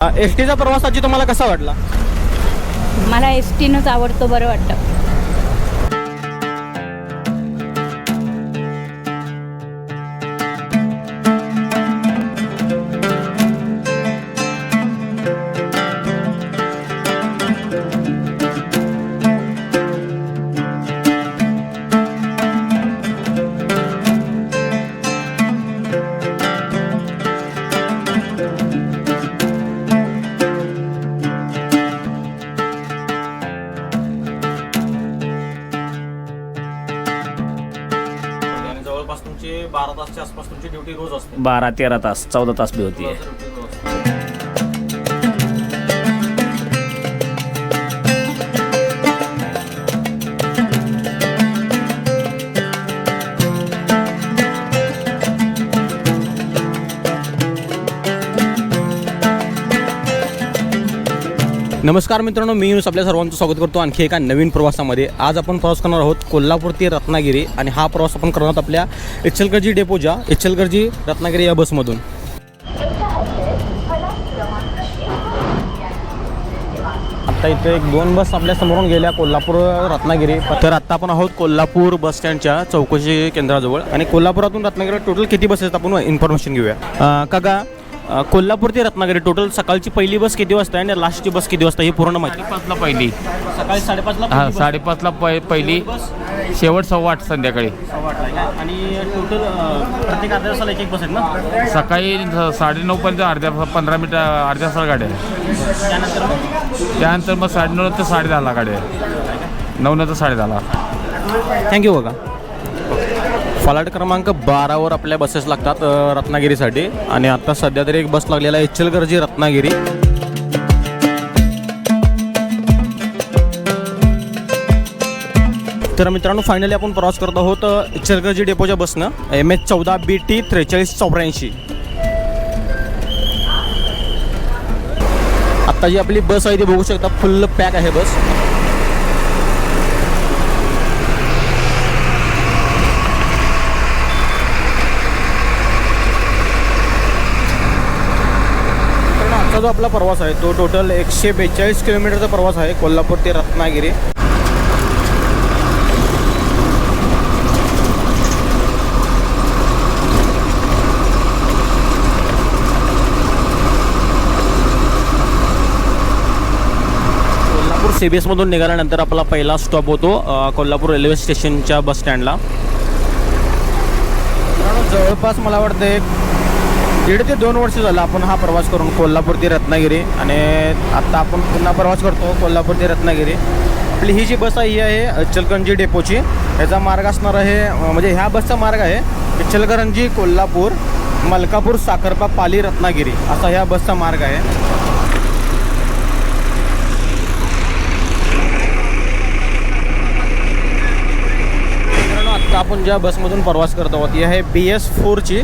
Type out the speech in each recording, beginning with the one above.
S टीचा प्रवास आजी तुम्हाला कसा वाटला? मला एस टीनंच आवडतो बरं वाटतं. तुमची बारा तासच्या आसपास तुमची ड्युटी रोज असते. बारा तेरा तास चौदा तास बी होती नमस्कार मित्रांनो मी युनुस आपल्या सर्वांचं स्वागत करतो आणखी एका नवीन प्रवासामध्ये. आज आपण प्रवास करणार आहोत कोल्हापूर ते रत्नागिरी आणि हा प्रवास आपण करणार आहोत आपल्या इचलगर्जी डेपोच्या इचलगर्जी रत्नागिरी या बसमधून. आता इथे एक दोन बस आपल्या समोरून गेल्या कोल्हापूर रत्नागिरी. तर आत्ता आपण आहोत कोल्हापूर बस स्टँडच्या चौकशी केंद्राजवळ. आणि कोल्हापुरातून रत्नागिरी टोटल किती बसेस आपण इन्फॉर्मेशन घेऊया. का काका कोल्हापूर ते रत्नागिरी. टोटल सकाळची पहिली बस किती वाजता आहे आणि लास्टची बस किती वाजता ही पूर्ण माहिती. पाचला पहिली. सकाळी साडेपाचला हा साडेपाचला पहि पहिली. शेवट सव्वा आठ संध्याकाळी. आणि टोटल प्रत्येक अर्ध्या तासाला एक एक बस आहेत ना? सकाळी स- साडेनऊ पर्यंत अर्ध्या पंधरा मिनिटं अर्ध्या तासाला गाड्या आहे. त्यानंतर मग? त्यानंतर मग साडेनऊ नंतर साडे दहाला गाड्या आहे. नऊ नंतर साडे दहाला थँक्यू बघा. फलाट क्रमांक बारावर आपल्या बसेस लागतात रत्नागिरीसाठी. आणि आता सध्या तरी एक बस लागलेला आहे इचलगर्जी रत्नागिरी. तर मित्रांनो फायनली आपण प्रवास करत आहोत अ, इचलगर्जी डेपोच्या बसनं एम एच चौदा बी टी त्रेचाळीस चौऱ्याऐंशी. आत्ता जी आपली बस आहे ती बघू शकता फुल पॅक आहे बस जो आपला प्रवास आहे तो टोटल एकशे बेचाळीस किलोमीटरचा प्रवास आहे कोल्हापूर ते रत्नागिरी. कोल्हापूर सी बी एसमधून निघाल्यानंतर आपला पहिला स्टॉप होतो कोल्हापूर रेल्वे स्टेशनच्या बस स्टँडला जवळपास मला वाटतं एक दीड ते दोन वर्ष झालं आपण हा प्रवास करून कोल्हापूर ते रत्नागिरी आणि आत्ता आपण पुन्हा प्रवास करतो कोल्हापूर ते रत्नागिरी. आपली ही जी बस आहे ही आहे इचलकरंजी डेपोची. ह्याचा मार्ग असणार आहे म्हणजे ह्या बसचा मार्ग आहे इचलकरंजी कोल्हापूर मलकापूर साखरपा पाली रत्नागिरी. असा ह्या बसचा मार्ग आहे मित्रांनो आत्ता आपण ज्या बसमधून प्रवास करत आहोत ही आहे बी एस फोरची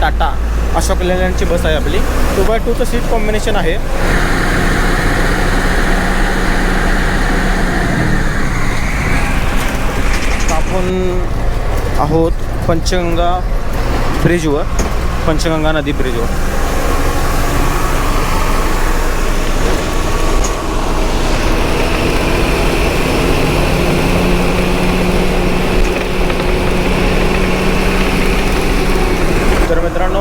टाटा अशोक लेलँडची बस आहे आपली. टू बाय टूचं सीट कॉम्बिनेशन आहे. आपण आहोत पंचगंगा ब्रिजवर पंचगंगा नदी ब्रिजवर तर मित्रांनो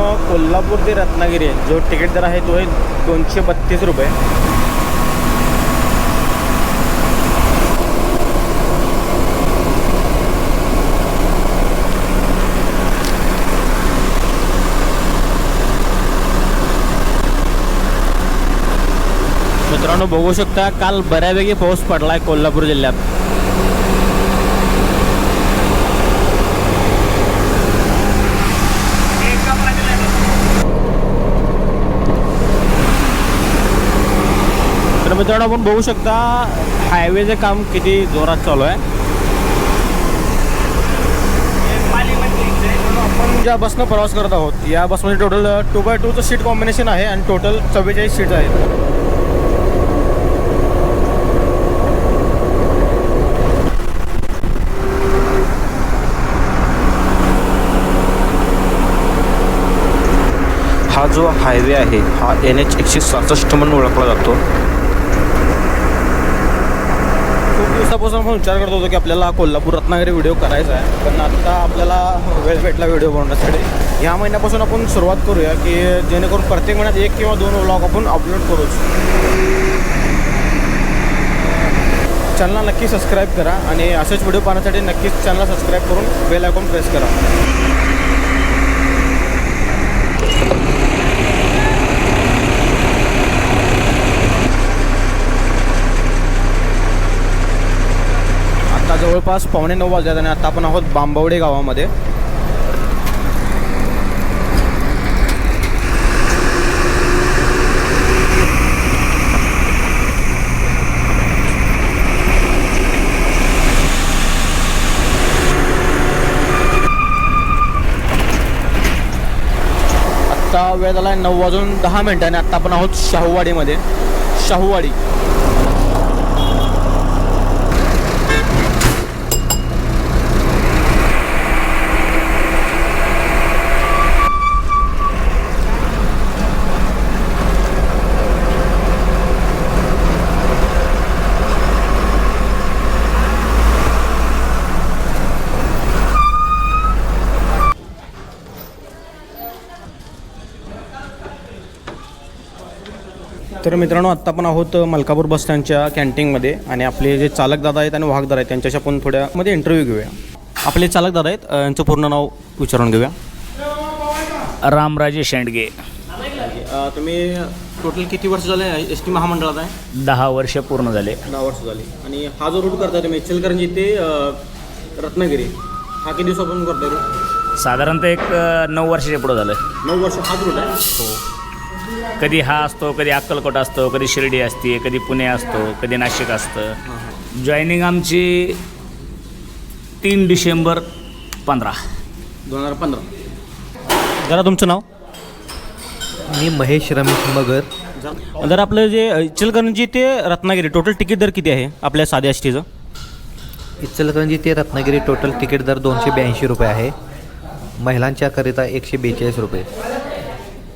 सोलापूर ते रत्नागिरी जो तिकीट दर आहे तो आहे दोनशे बत्तीस रुपये. मित्रांनो बघू शकता काल बऱ्यापैकी पाऊस पडला आहे कोल्हापूर जिल्ह्यात तर मित्रांनो आपण बघू शकता हायवेचे काम किती जोरात चालू आहे. आपण ज्या बसनं प्रवास करत आहोत या बसमध्ये टोटल टू बाय टूचं सीट कॉम्बिनेशन आहे आणि टोटल चव्वेचाळीस सीट आहेत. हा जो हायवे आहे हा एन एच एकशे सहासष्ट म्हणून ओळखला जातो. दिवसापासून आपण विचार करत होतो की आपल्याला कोल्हापूर रत्नागिरी व्हिडिओ करायचा आहे. पण आता आपल्याला वेळ भेटला व्हिडिओ बनवण्यासाठी. ह्या महिन्यापासून आपण सुरुवात करूया की जेणेकरून प्रत्येक महिन्यात एक किंवा दोन व्लॉग आपण अपलोड करूच. चॅनलला नक्की सबस्क्राईब करा आणि असेच व्हिडिओ पाहण्यासाठी नक्कीच चॅनलला सबस्क्राईब करून बेल आयकॉन प्रेस करा आता जवळपास पावणे नऊ वाजल्यात आणि आता आपण आहोत बांबवडे गावामध्ये. आत्ता वेळ झाला आहे नऊ वाजून दहा मिनिटांनी आत्ता आपण आहोत शाहूवाडीमध्ये. शाहूवाडी. मित्रांनो आत्ता आपण आहोत मलकापूर बस स्टँडच्या कॅन्टीनमध्ये आणि आपले जे चालक दादा आहेत आणि वाहकदार आहेत त्यांच्याशी आपण थोड्यामध्ये इंटरव्ह्यू घेऊया. आपले चालक दादा आहेत यांचं पूर्ण नाव विचारून घेऊया. रामराजे शेंडगे. तुम्ही टोटल किती वर्ष झाले एस टी महामंडळात आहे? दहा वर्ष पूर्ण झाले. दहा वर्ष झाली. आणि हा जो रूट करताय तुम्ही इचलकरंजी ते रत्नागिरी हा किती दिवसापासून करताय साधारणतः एक नऊ वर्षाच्या पुढं झालं. नऊ वर्ष हाच रूट आहे? हो. कधी हा असतो कधी अक्कलकोट असतो कधी शिर्डी असते कधी पुणे असतो कधी नाशिक असतं. जॉईनिंग आमची तीन डिसेंबर पंधरा. दोन हजार पंधरा. जरा तुमचं नाव? मी महेश रमेश मगर. जर आपलं जे इचलकरंजी ते रत्नागिरी टोटल तिकीट दर किती आहे आपल्या साध्या एस टीचं इचलकरंजी ते रत्नागिरी टोटल तिकीट दर दोनशे ब्याऐंशी रुपये आहे. महिलांच्याकरिता एकशे बेचाळीस रुपये.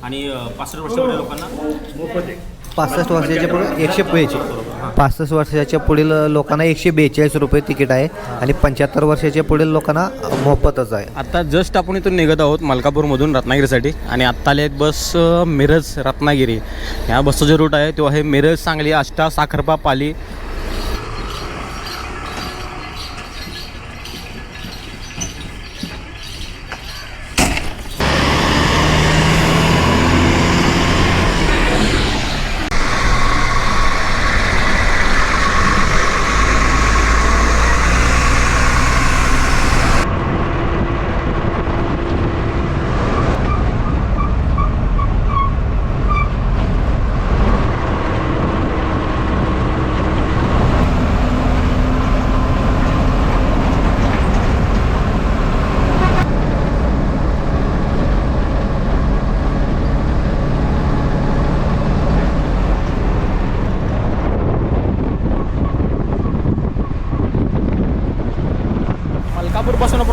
आणि पासष्ट वर्षापुढे लोकांना पासष्ट वर्षाच्या पुढे एकशे बेचाळीस. पासष्ट वर्षाच्या पुढील लोकांना एकशे बेचाळीस रुपये तिकीट आहे आणि पंच्याहत्तर वर्षाच्या पुढील लोकांना मोफतच आहे. आता जस्ट आपण इथून निघत आहोत मलकापूरमधून रत्नागिरीसाठी आणि आत्ता आले आहेत बस मिरज रत्नागिरी. ह्या बसचा जो रूट आहे तो आहे मिरज सांगली आष्टा साखरपा पाली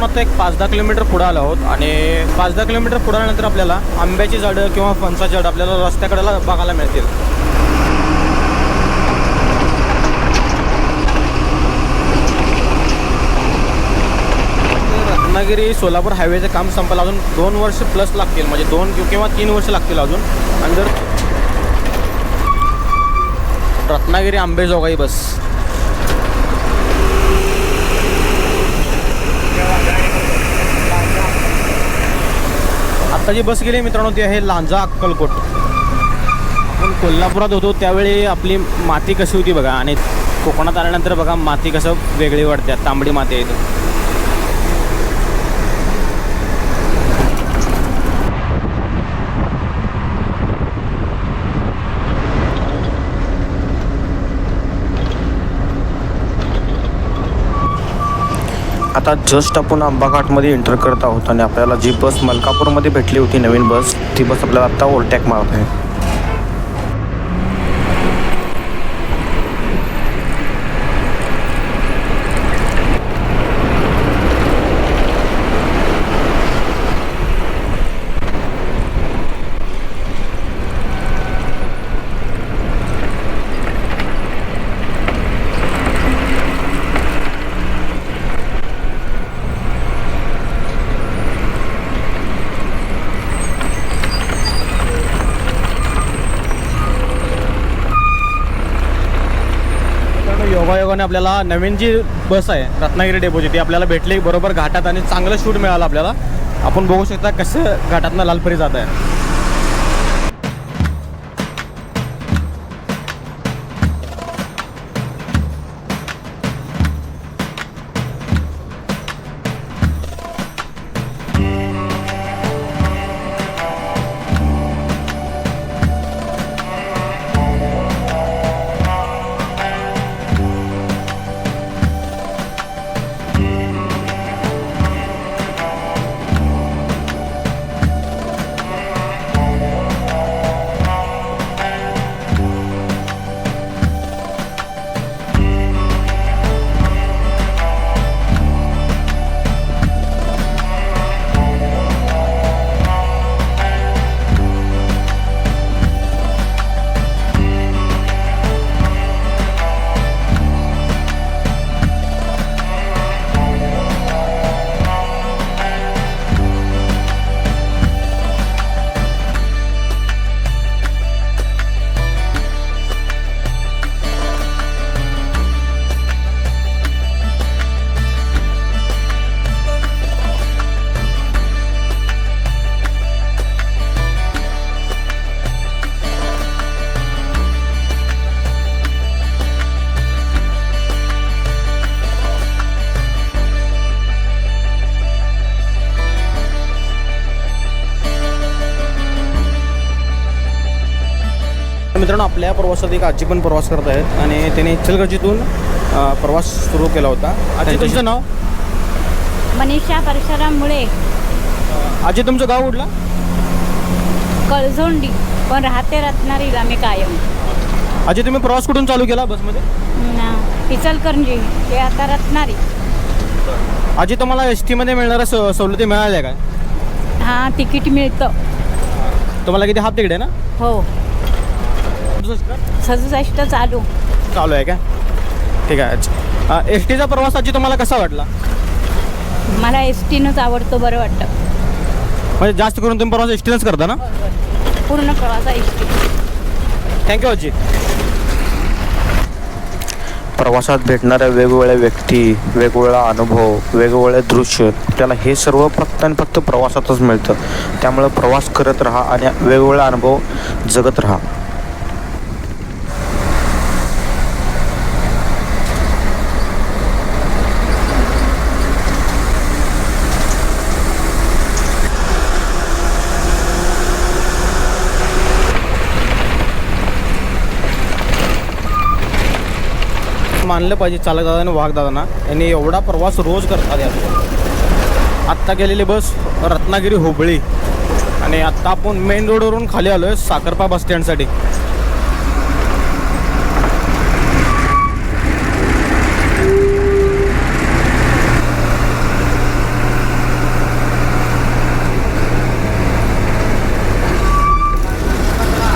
फक्त आता एक पाच दहा किलोमीटर पुढे आलो आहोत आणि पाच दहा किलोमीटर पुढे आल्यानंतर आपल्याला आंब्याची झाडं किंवा फणसाची झाडं आपल्याला रस्त्याकडेला बघायला मिळतील. रत्नागिरी सोलापूर हायवेचं काम संपायला अजून दोन वर्ष प्लस लागतील. म्हणजे दोन किंवा तीन वर्ष लागतील अजून. आणि जर रत्नागिरी आंबेजोगाई बस. आता जी बस गेली मित्रांनो ती आहे लांजा अक्कलकोट. आपण कोल्हापुरात होतो त्यावेळी आपली माती कशी होती बघा आणि कोकणात आल्यानंतर बघा माती कसं वेगळी वाटते तांबडी माती आहे आता जस्ट आपण आंबाघाटमध्ये एंटर करत आहोत आणि आपल्याला जी बस मलकापूरमध्ये भेटली होती नवीन बस ती बस आपल्याला आत्ता ओलटॅक मारत आहे. योगायोगाने आपल्याला नवीन जी बस आहे रत्नागिरी डेपोची ती आपल्याला भेटली बरोबर घाटात आणि चांगलं शूट मिळालं आपल्याला. आपण बघू शकता कसं घाटातनं लालपरी जात आहे. मित्रांनो आपल्या प्रवासात एक आजी पण प्रवास करत आहेत आणि त्याने इचलगंजीतून प्रवास सुरू केला होता. आजी तुमचं नाव? मनीषा परशुराम मुळे. आजी तुमचं गाव कुठलं? कळझोंडी पण राहते रत्नागिरीला मी कायम. आजी तुम्ही प्रवास कुठून चालू केला बसमध्ये? इचलकरंजी. हे आता रत्नागिरी. आजी तुम्हाला एस टीमध्ये मिळणाऱ्या स सवलती मिळाल्या काय? हां तिकीट मिळतं. तुम्हाला किती हाफ तिकीट आहे ना? हो. सदुसष्ट चालू. चालू आहे काय ठीक आहे. अच्छा. एस टीचा प्रवास आजी तुम्हाला कसा वाटला? मला एस टीनंच आवडतो बरं वाटतं. म्हणजे जास्त करून तुम्ही प्रवास एस टीनंच करता ना? पूर्ण प्रवासा एस टी थँक्यू आजी. प्रवासात भेटणाऱ्या वेगवेगळ्या व्यक्ती वेगवेगळा अनुभव वेगवेगळे दृश्य त्याला हे सर्व फक्त आणि फक्त प्रवासातच मिळतं. त्यामुळे प्रवास करत राहा आणि वेगवेगळा अनुभव जगत राहा. मानलं पाहिजे चालकदादा आणि वाघदादांना. यांनी एवढा प्रवास रोज करतात यात. आत्ता गेलेली बस रत्नागिरी हुबळी. आणि आत्ता आपण मेन रोडवरून खाली आलो आहे साखरपा बस स्टँडसाठी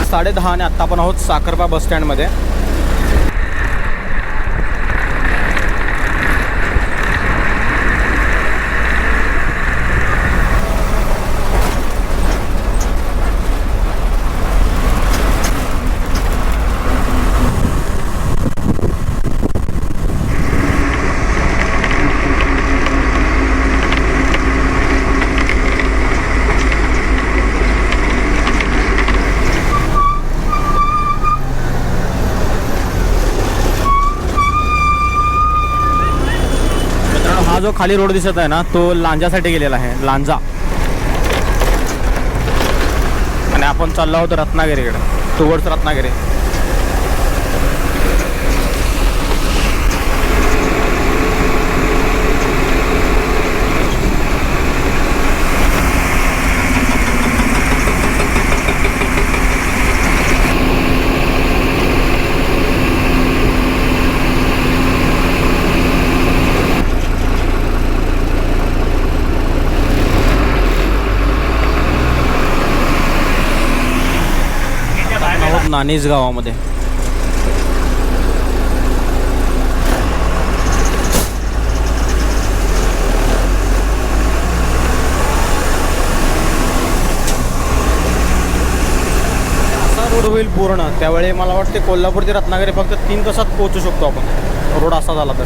साडे दहा आणि आत्ता आपण आहोत साखरपा बस जो खाली रोड दिसत आहे ना तो लांजासाठी गेलेला आहे लांजा. आणि आपण चाललो आहोत रत्नागिरीकडे टुवर्ड्स रत्नागिरी. नानीज गावामध्ये. असा रोड होईल पूर्ण. त्यावेळी मला वाटते कोल्हापूर ते रत्नागिरी फक्त तीन तासात पोहोचू शकतो आपण. रोड असा झाला तर.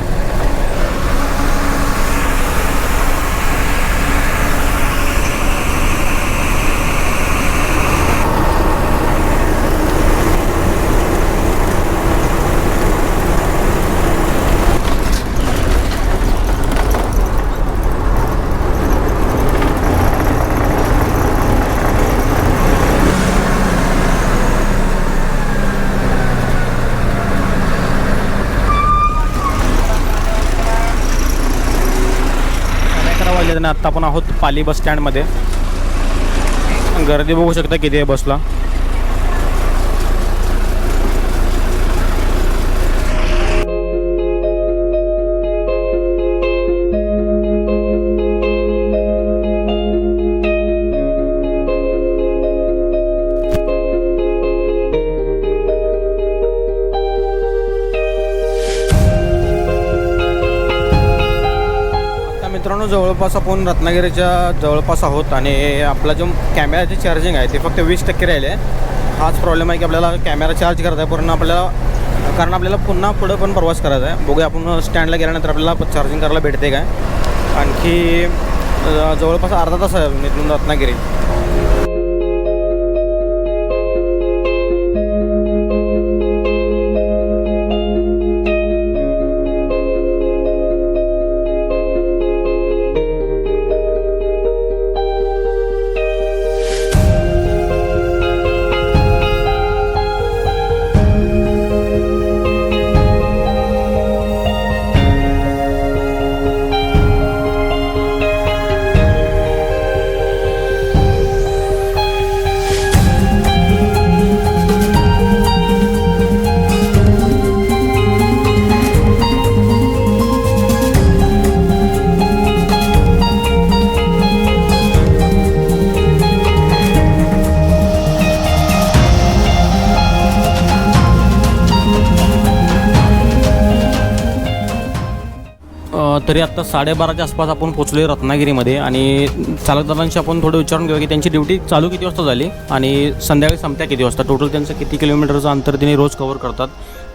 साडे आत्ता आपण आहोत पाली बस स्टँडमध्ये गर्दी बघू शकता किती आहे बसला. मित्रांनो जवळपास आपण रत्नागिरीच्या जवळपास आहोत आणि आपला जो कॅमेराचे चार्जिंग आहे ते फक्त वीस टक्के राहिले. हाच प्रॉब्लेम आहे की आपल्याला कॅमेरा चार्ज करत आहे. पूर्ण आपल्याला कारण आपल्याला पुन्हा पुढं पण प्रवास करायचा आहे. बघूया आपण स्टँडला गेल्यानंतर आपल्याला चार्जिंग करायला भेटते काय. आणखी जवळपास अर्धा तास आहे इथून रत्नागिरी. तरी आत्ता साडेबाराच्या आसपास आपण पोचलो आहे रत्नागिरीमध्ये आणि चालकदारांशी आपण थोडं विचारून घेऊया की त्यांची ड्युटी चालू किती वाजता झाली आणि संध्याकाळी संपत्या किती वाजता? टोटल त्यांचं किती किलोमीटरचं अंतर त्यांनी रोज कव्हर करतात?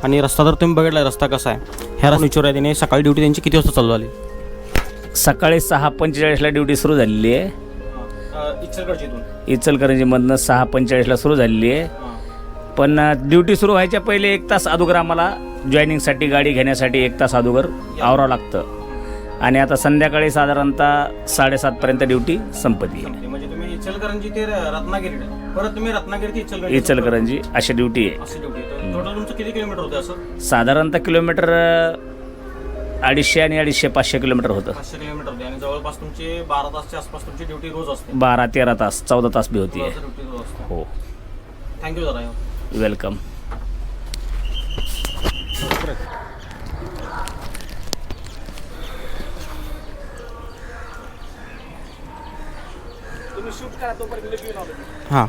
आणि रस्ता तर तुम्ही बघितला रस्ता कसा आहे? ह्या विचारूया त्यांनी सकाळी ड्युटी त्यांची किती वाजता चालू झाली? सकाळी सहा पंचेचाळीसला ड्युटी सुरू झालेली आहे. इचलकरंजीमधनं सहा पंचेचाळीसला सुरू झालेली आहे. पण ड्युटी सुरू व्हायच्या पहिले एक तास अगोदर आम्हाला जॉईनिंगसाठी गाडी घेण्यासाठी एक तास अगोदर आवरावं लागतं. आणि आता संध्याकाळी साधारणतः साडेसातपर्यंत ड्युटी संपती आहे म्हणजे तुम्ही इचलकरंजी ते रत्नागिरी परत तुम्ही रत्नागिरी ते इचलकरंजी इचलकरंजी अशी ड्युटी आहे. अशी ड्युटी टोटल तुमचं किती किलोमीटर होतं असं? साधारणतः किलोमीटर अडीचशे आणि अडीचशे पाचशे किलोमीटर होतं. पाचशे किलोमीटर होते. आणि जवळपास तुमची बारा तासच्या आसपास तुमची ड्युटी रोज असते. बारा तेरा तास चौदा तास बी होती. आहे ड्युटी रोज असते. हो. थँक्यू दादा वेलकम शूट करा तोपर्यंत हां.